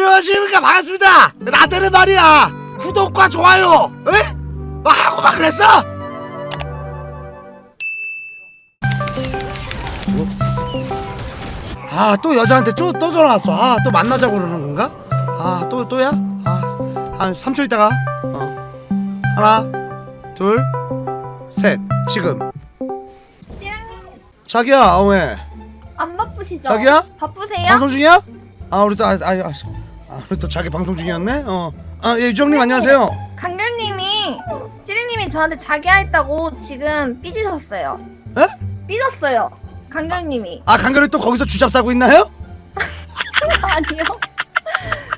안녕하십니까 반갑습니다 나들은 말이야 구독과 좋아요 에? 막 하고 막 그랬어? 아 또 여자한테 또, 또 전화 왔어 아 또 만나자고 그러는 건가? 아 또 또야? 아한 3초 있다가 어 하나 둘셋 지금 자기야 어, 왜 안 바쁘시죠? 자기야? 바쁘세요? 방송 중이야? 아 우리 또 아, 아, 아, 아 또 자기 방송 중이었네. 어. 아, 예, 유정님 안녕하세요. 강렬님이 찌르님이 저한테 자기야 했다고 지금 삐지셨어요. 에? 삐졌어요. 강렬님이 아, 강결이 또 거기서 주잡 싸고 있나요? 아니요.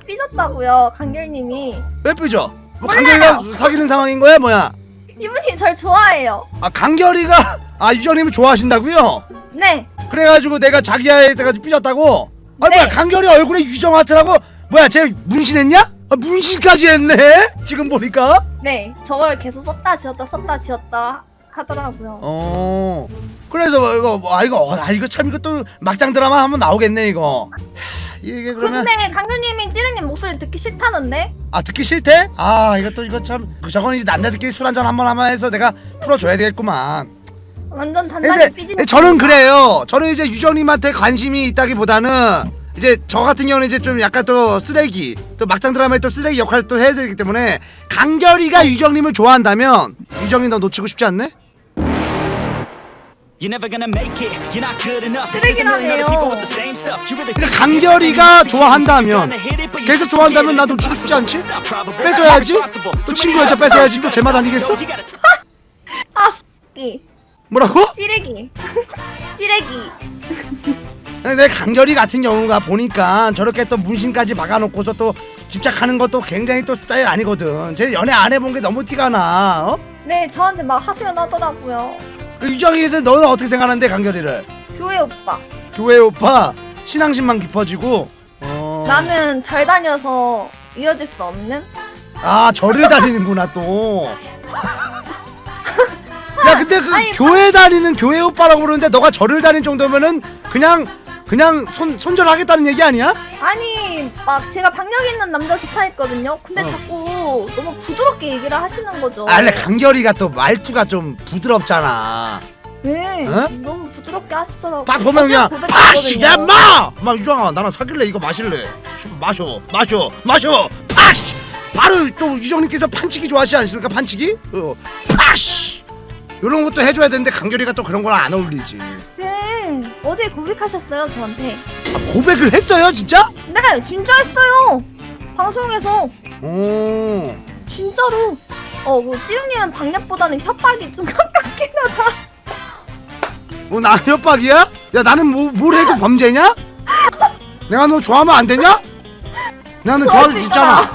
삐졌다고요. 강렬님이 왜 삐져? 뭐 강결이랑 사귀는 상황인 거야, 뭐야? 이분이 절 좋아해요. 아, 강결이가 아, 유정님을 좋아하신다고요? 네. 그래가지고 내가 자기야에 내가 삐졌다고? 아, 네. 뭐야, 강결이 얼굴에 유정 하트라고? 뭐야, 쟤 문신했냐? 아, 문신까지 했네? 지금 보니까? 네. 저걸 계속 썼다 지웠다 썼다 지웠다 하더라고요. 어. 그래서 뭐 이거 뭐, 아 이거 아 이거 참 이거 또 막장 드라마 한번 나오겠네 이거. 이게 그러면 근데 강렬님이 찌르님 목소리 듣기 싫다는데? 아 듣기 싫대? 아 이것도 이거 참그 저건 이제 남자들끼리 술 한잔 한번 하면 해서 내가 풀어줘야 되겠구만 완전 단단히 근데 삐지는 저는 그래요 저는 이제 유정님한테 관심이 있다기보다는 이제 저 같은 경우는 이제 좀 약간 또 쓰레기 또 막장 드라마에 또 쓰레기 역할을 또 해야 되기 때문에 강결이가 유정님을 좋아한다면 유정이 너 놓치고 싶지 않네? You're never gonna make it. You're not good enough. There's a million other people with the same stuff. You really 근데 강결이가 좋아한다면 you 계속 좋아한다면 It's 놓치고 싶지 않지? 뺏어야지. 또. 친구 여자. 뺏어야지. 또 You 제맛 gotta 아니겠어? you 아 쓰레기. 뭐라고? 찌르기. 찌르기. 내 강결이 같은 경우가 보니까 저렇게 또 문신까지 박아놓고서 또 집착하는 것도 굉장히 또 스타일 아니거든. 쟤 연애 안 해본 게 너무 티가 나. 어? 네, 저한테 막 하소연 하더라고요. 그 유정이들 너는 어떻게 생각하는데 강결이를? 교회 오빠. 교회 오빠 신앙심만 깊어지고. 어... 나는 잘 다녀서 이어질 수 없는? 아 절을 다니는구나 또. 야 근데 그 아니, 교회 다니는 교회 오빠라고 그러는데 너가 절을 다닐 정도면은 그냥 그냥 손 손절하겠다는 얘기 아니야? 아니, 막 제가 박력 있는 남자 좋다했거든요. 근데 어. 자꾸 너무 부드럽게 얘기를 하시는 거죠. 아, 원래 강결이가 또 말투가 좀 부드럽잖아. 네, 어? 너무 부드럽게 하시더라고요. 딱 보면 그냥 어제 파시 고백했거든요. 야 마! 막 유정아 나랑 사귈래 이거 마실래? 마셔 마셔 마셔 파시 바로 또 유정님께서 판치기 좋아하시지 않습니까 판치기? 어 파시 이런 것도 해줘야 되는데 강결이가 또 그런 거랑 안 어울리지 네, 어제 고백하셨어요, 저한테. 아, 고백을 했어요 진짜? 네, 진짜 했어요. 방송에서. 오 진짜로. 어, 뭐, 찌르님은 박력보다는 협박이 좀 가깝긴 하다. 뭐, 나 협박이야? 야 나는 뭐, 뭘 해도 범죄냐? 내가 너 좋아하면 안 되냐? 내가 너 좋아할 수 있잖아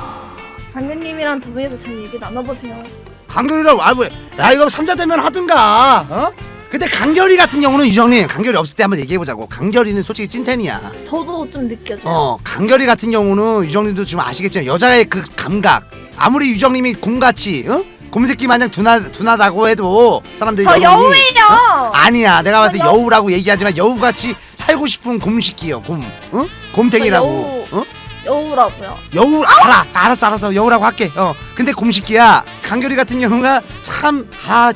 장교님이랑 두 분이서 저 얘기 나눠보세요. 강결이랑 와 왜 야 이거 삼자 되면 하든가 어? 근데 강결이 같은 경우는 유정님 강결이 없을 때 한번 얘기해보자고 강결이는 솔직히 찐텐이야 저도 좀 느껴져요. 어 강결이 같은 경우는 유정님도 지금 아시겠지만 여자의 그 감각 아무리 유정님이 곰같이 어? 곰새끼 마냥 둔하, 둔하다고 해도 사람들이 저 여운이, 여우예요. 어? 아니야 내가 봤을 때 저 여우. 여우라고 얘기하지만 여우같이 살고 싶은 곰새끼요 곰 어? 곰탱이라고 저 여우. 어? 여우라고요. 여우 알아 알았어 알았어 여우라고 할게 어 근데 곰새끼야 강결이 같은 경우가 참 아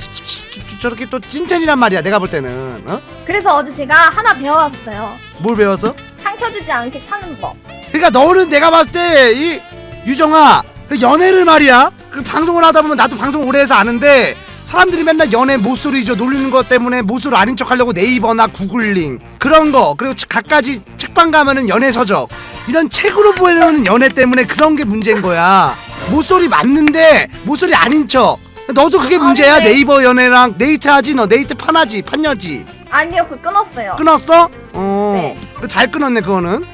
저렇게 또 찐텐이란 말이야 내가 볼 때는 어? 그래서 어제 제가 하나 배워왔어요. 뭘 배웠어? 상처 주지 않게 차는 법. 그러니까 너는 내가 봤을 때 이 유정아 그 연애를 말이야 그 방송을 하다 보면 나도 방송 오래 해서 아는데 사람들이 맨날 연애 모쏠이죠 놀리는 것 때문에 모쏠 아닌 척 하려고 네이버나 구글링 그런 거 그리고 각가지 책방 가면은 연애 서적 이런 책으로 보여주는 연애 때문에 그런 게 문제인 거야 모쏠이 맞는데 모쏠이 아닌 척 너도 그게 문제야 아니, 네. 네이버 연애랑 데이트 하지 너 데이트 판하지 판여지 아니요, 그 끊었어요. 끊었어? 어. 네. 그잘 끊었네 그거는.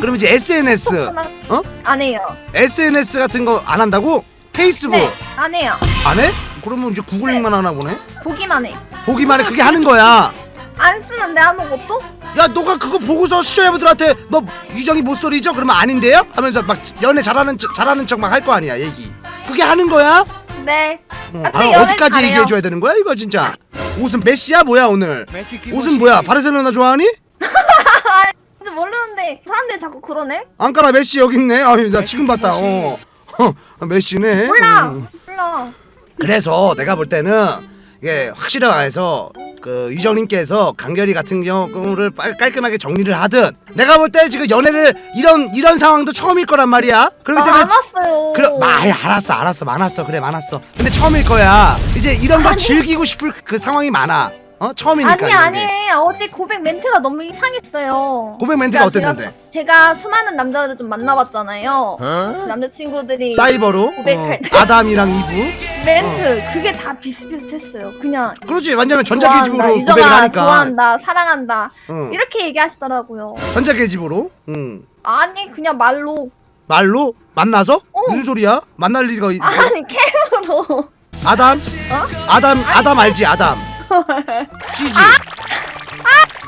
그럼 이제 SNS, 어? 안 해요. SNS 같은 거 안 한다고? 페이스북 네, 안 해요. 안 해? 그러면 이제 구글링만 하나 보네. 보기만 해. 보기만 해 그게 하는 거야. 안 쓰는데 아무것도? 야 너가 그거 보고서 시청자분들한테 너 유정이 못소리죠? 그러면 아닌데요? 하면서 막 연애 잘하는 척 잘하는 척 막 할 거 아니야 얘기. 그게 하는 거야? 네. 어, 아, 아, 어디까지 잘해요. 얘기해 줘야 되는 거야 이거 진짜? 옷은 메시야 뭐야 오늘? 메시 옷은 뭐야? 바르셀로나 좋아하니? 근데 모르는데 사람들이 자꾸 그러네? 안까라 메시 여기 있네. 아니 나 지금 봤다. 어. 어, 메시네. 몰라 음. 몰라 그래서 내가 볼 때는 이게 확실히 말해서 그 유정님께서 간결이 같은 경우를 빨- 깔끔하게 정리를 하든 내가 볼 때 지금 연애를 이런 이런 상황도 처음일 거란 말이야. 그렇기 아, 때문에 많았어요 그래, 마, 아이, 알았어, 알았어, 많았어, 그래, 많았어. 근데 처음일 거야. 이제 이런 걸. 즐기고 싶을 그 상황이 많아. 어, 처음이니까. 아니 이런 아니 게. 어제 고백 멘트가 너무 이상했어요 고백 멘트가 그러니까 어땠는데? 제가, 제가 수많은 남자들을 좀 만나봤잖아요 그 남자친구들이 사이버로 고백할 어, 아담이랑 이브. 멘트 그게 다 비슷비슷했어요 그냥 그렇지, 완전 전자계집으로 고백을 유정아 하니까. 좋아한다 사랑한다 응. 이렇게 얘기하시더라고요 전자계집으로. 응. 아니 그냥 말로 말로 만나서 어. 무슨 소리야? 만날 리가 있어? 아니 캠으로 아담? 어? 아담, 아담 알지? 아담. CG.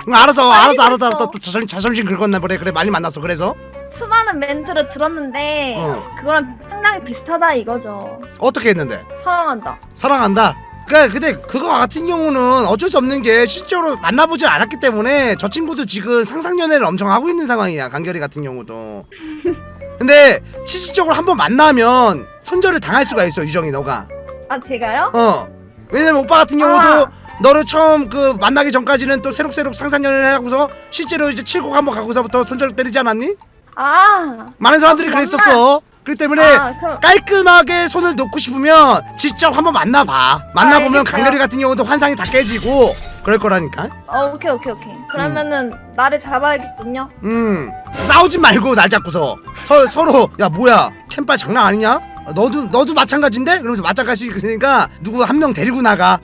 응, 알았어, 알았어, 알았어. 알았어. 또 자존, 자존심 긁었나 그래, 그래, 많이 만났어. 그래서 수많은 멘트를 들었는데 어. 그거랑 상당히 비슷하다 이거죠 어떻게 했는데? 사랑한다 사랑한다. 그러니까 근데 그거 같은 경우는 어쩔 수 없는 게 실제로 만나보질 않았기 때문에 저 친구도 지금 상상 연애를 엄청 하고 있는 상황이야. 간결이 같은 경우도. 근데 실질적으로 한번 만나면 손절을 당할 수가 있어 유정이 너가. 아 제가요? 어. 왜냐면 오빠 같은 경우도 아. 너를 처음 그 만나기 전까지는 또 새록새록 상상 연애를 하고서 실제로 이제 칠곡 한번 가고서부터 손절 때리지 않았니? 아 많은 사람들이 아, 만나- 그랬었어. 그렇기 때문에 아, 그럼 깔끔하게 손을 놓고 싶으면 직접 한번 만나봐. 만나보면 알겠어요. 간결이 같은 경우도 환상이 다 깨지고 그럴 거라니까. 어 오케이 오케이 오케이 그러면은 나를 잡아야겠군요 음 싸우지 말고 날 잡고서 서, 서로 야 뭐야 캠빨 장난 아니냐? 너도 너도 마찬가지인데? 그러면서 맞짱 갈 수 있으니까 누구 한 명 데리고 나가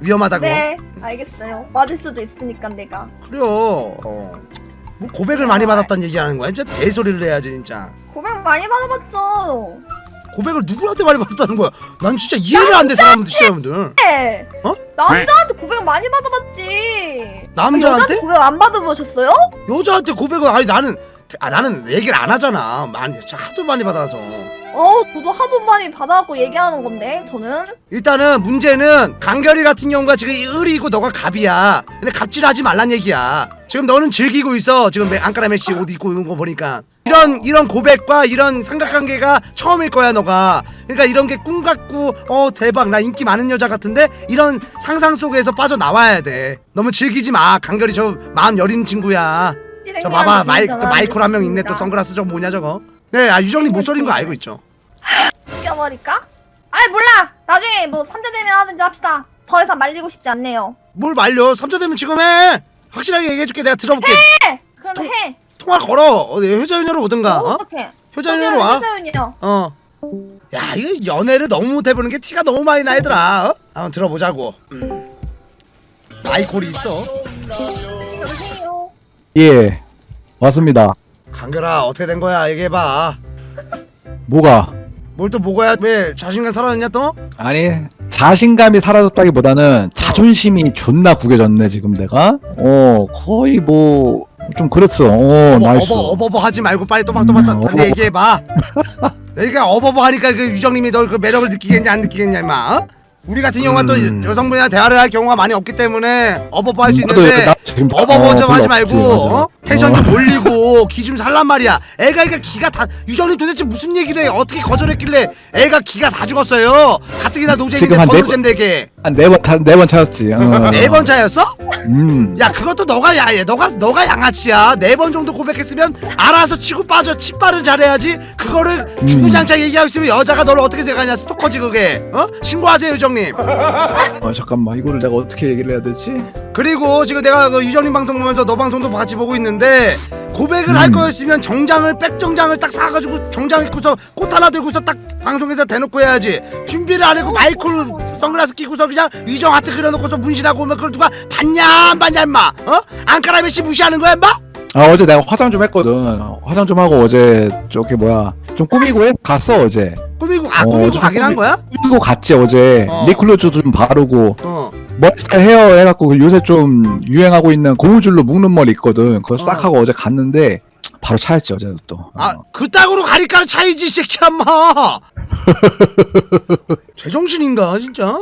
위험하다고. 네 알겠어요 맞을 수도 있으니까 내가 그래요. 어. 뭐 고백을 많이 받았다는 얘기하는 거야? 진짜 대소리를 해야지 진짜. 고백 많이 받아봤죠 고백을 누구한테 많이 받았다는 거야? 난 진짜 이해가 안돼 사람들 여러분들. 네 어? 남자한테 고백 많이 받아봤지 남자한테? 여자한테 고백 안 받아보셨어요? 여자한테 고백을 아니 나는 아 나는 얘기를 안 하잖아. 많이 진짜 하도 많이 받아서. 어 저도 하도 많이 받아갖고 얘기하는 건데 저는 일단은 문제는 간결이 같은 경우가 지금 이 을이고 너가 갑이야. 근데 갑질하지 말란 얘기야. 지금 너는 즐기고 있어. 지금 메- 안카라 메시 옷 입고 있는 거 보니까. 이런 이런 고백과 이런 삼각관계가 처음일 거야 너가. 그러니까 이런 게 꿈 같고 어 대박 나 인기 많은 여자 같은데 이런 상상 속에서 빠져 나와야 돼. 너무 즐기지 마. 간결이 저 마음 여린 친구야. 저 봐봐 마이 또 마이콜 한 명 있네 또 선글라스 저거 뭐냐 저거. 네, 아 유정님 못소린 거 알고 있죠. 껴버릴까? 아이 몰라 나중에 뭐 삼자 되면 하든지 합시다 더 이상 말리고 싶지 않네요 뭘 말려? 삼자 되면 지금 해. 확실하게 얘기해줄게. 내가 들어볼게. 해! 그럼 통- 해 통화 걸어. 어디 효자연으로 오든가. 어, 어? 어떡해 효자연으로 와. 효자연이요 어. 야 이거 연애를 너무 못해보는 게 티가 너무 많이 나 얘들아. 어? 한번 들어보자고. 음. 마이콜이 있어. 여보세요 예, 왔습니다. 강결아 어떻게 된 거야? 얘기해봐. 뭐가? 뭘또 먹어야 왜 자신감 살아났냐 또? 아니, 자신감이 사라졌다기보다는 자존심이 존나 구겨졌네, 지금 내가. 어, 거의 뭐, 좀 그랬어. 어, 어버, 나이스. 어버 어버버 하지 말고 빨리 또박또박 음, 단데 어버버. 얘기해봐. 그러니까 어버버 하니까 그 유정님이 널 그 매력을 느끼겠냐 안 느끼겠냐 임마. 어? 우리 같은 경우가 음. 또 여성분이랑 대화를 할 경우가 많이 없기 때문에 어버버 할 수 나도 있는데 나 지금 어버버 좀 어, 하지 별로 말고 없지, 맞아. 어? 텐션 어. 좀 올리고 기 좀 살란 말이야 애가 애가 기가 다 유정님 도대체 무슨 얘기를 해 어떻게 거절했길래 애가 기가 다 죽었어요 가뜩이나 지금 노잼인데 한네 더노잼 되게 한네번네번 찾았지. 어. 네 번 차였어? 음. 야 그것도 너가 야얘 너가 너가 양아치야 네 번 정도 고백했으면 알아서 치고 빠져 치빠를 잘해야지 그거를 음. 주구장창 얘기하고 있으면 여자가 너를 어떻게 생각하냐 스토커지 그게 어 신고하세요 유정님 어, 잠깐만, 이거를 내가 어떻게 얘기를 해야 되지? 그리고 지금 내가 그 유정님 방송 보면서 너 방송도 같이 보고 있는데 고백을 할 음. 거였으면 정장을 백정장을 딱 사가지고 정장 입고서 꽃 하나 들고서 딱 방송에서 대놓고 해야지 준비를 안 하고 마이크로 선글라스 끼고서 그냥 유정 하트 그려놓고서 문신하고 오면 그걸 누가 봤냐 안 봤냐 임마 어? 안카라메 씨 무시하는 거야 임마? 아, 어제 내가 화장 좀 했거든. 화장 좀 하고 어제 저기 뭐야, 좀 꾸미고 해? 갔어, 어제. 꾸미고 아 어, 꾸미고 좀 가긴 한 꾸미- 거야? 꾸미고 갔지, 어제. 어. 립글로즈 좀 바르고. 어 머리 스타일 헤어 해갖고 그 요새 좀 유행하고 있는 고무줄로 묶는 머리 있거든. 그거 싹 어. 하고 어제 갔는데 바로 차였지 어제도 또. 아, 어. 그따구로 가리까는 차이지, 이 새끼야, 마! 제정신인가, 진짜?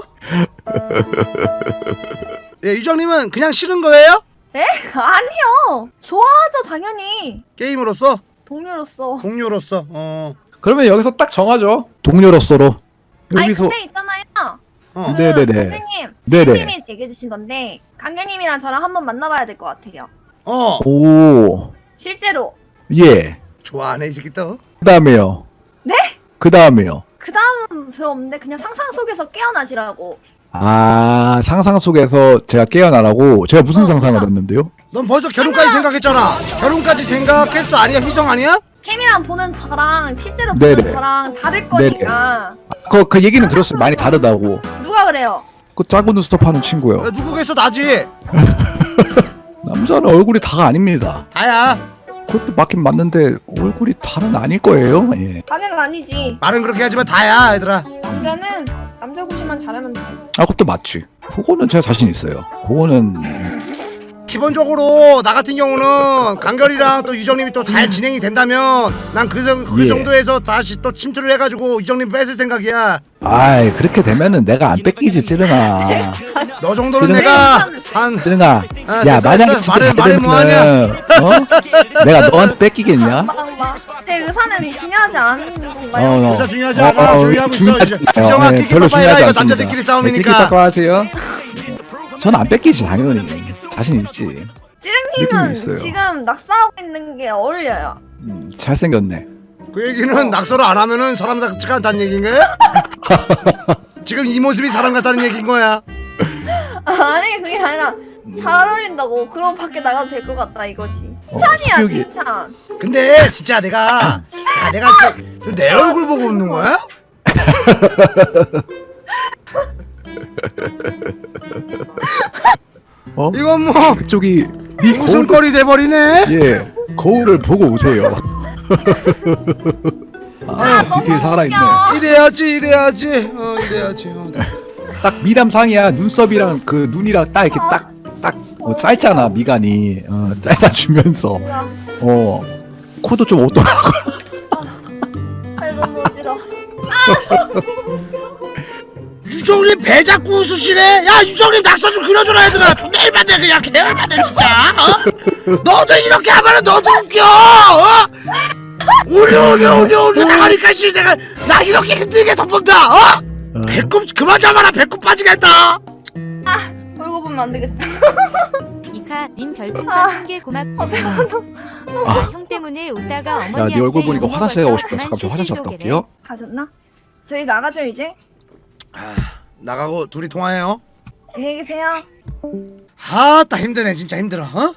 예, 유정님은 그냥 싫은 거예요? 아니요. 좋아하죠 당연히. 게임으로서 동료로서. 동료로서 어. 그러면 여기서 딱 정하죠. 동료로서로 아니 여기서 근데 있잖아요. 어. 그 네네네. 선생님, 네네. 선생님이 얘기해 주신 건데 강경님이랑 저랑 한번 만나봐야 될 것 같아요. 어. 오, 실제로. 예. 좋아하네 이 새끼 또. 그 다음에요. 네? 그 다음에요. 그 다음 별로 없는데 그냥 상상 속에서 깨어나시라고. 아, 상상 속에서 제가 깨어나라고 제가 무슨 어, 상상을. 했는데요? 넌 벌써 결혼까지 생각했잖아. 결혼까지 생각했어 아니야 휘성 아니야? 캠이랑 보는 저랑 실제로 네네. 보는 저랑 다를 거니까. 그, 그 얘기는 들었어요. 많이 다르다고. 누가 그래요? 그 작은 눈썹 하는 친구요. 야, 누구겠어 나지. 남자는 얼굴이 다가 아닙니다. 다야. 그것도 맞긴 맞는데 얼굴이 다는 아닐 거예요. 예. 나는 아니지. 말은 그렇게 하지만 다야 얘들아. 남자는 남자 구실만 잘하면 돼. 아, 그것도 맞지. 그거는 제가 자신 있어요. 그거는 기본적으로 나 같은 경우는 강결이랑 또 유정님이 또 잘 진행이 된다면 난그 그 예. 정도에서 다시 또 침투를 해가지고 유정님 뺏을 생각이야. 아이 그렇게 되면은 내가 안 뺏기지 찌르나. 너 정도는 지금- 내가 한 찌르나. 아, 야 됐어, 만약에 됐어. 진짜 잘 말을 뭐 되면은 어? 내가 너한테 뺏기겠냐? 제 의사는 중요하지 않은 건가요? 어, 어. 의사 중요하지 않아. 조용하고 있어. 중요하지 않아요. 유정아, 네, 끼끼 별로 빠빠 해라. 중요하지 이거. 남자들끼리 싸움이니까. 네, 끼끼 빠빠 하세요. 저는 안 뺏기지 당연히. 자신 있지. 찌릉님은 있어요. 지금 낙서하고 있는 게 어울려요. 음, 잘생겼네. 그 얘기는 낙서를 안 하면은 사람 같지가 않다는 얘기인 거야? 지금 이 모습이 사람 같다는 얘기인 거야. 아니 그게 아니라 잘 어울린다고 그럼 밖에 나가도 될 것 같다 이거지. 어, 칭찬이야 성격이 칭찬. 근데 진짜 내가 야, 내가 좀- 내 얼굴 보고 웃는 거야? 어? 이건 뭐 그쪽이 네 웃음거리 돼버리네. 예 거울을 보고 오세요. 아, 너무 이게 살아있네. 이래야지 이래야지 어 이래야지 어. 딱 미담상이야 눈썹이랑 그 눈이랑 딱 이렇게 딱딱 어, 짧잖아 미간이 어, 짧아주면서? 어 코도 좀 아이 너무 어지러. 유정님 배 잡고 웃으시네 야 유정님 낙서 좀 그려줘라 얘들아 존나 일반대 그냥 개열받네 진짜 어? 너도 이렇게 하면은 너도 웃겨 어? 우리 우리 우리 우리 나가니까 씨 내가 나 이렇게 힘들게 덮는다 어? 배꼽 그만 잡아라 배꼽 빠지겠다 얼굴 보면 안 되겠다. 이카 님 별풍선 아. 한개 고맙지만 아. 형 때문에 웃다가 어머니한테 야네 얼굴 보니까 욕 화장실 가고 싶다 잠깐 저 화장실 갔다 올게요 가셨나? 저희 나가죠 이제. 나가고 둘이 통화해요 안녕히 계세요. 아따 힘드네 진짜 힘들어 어?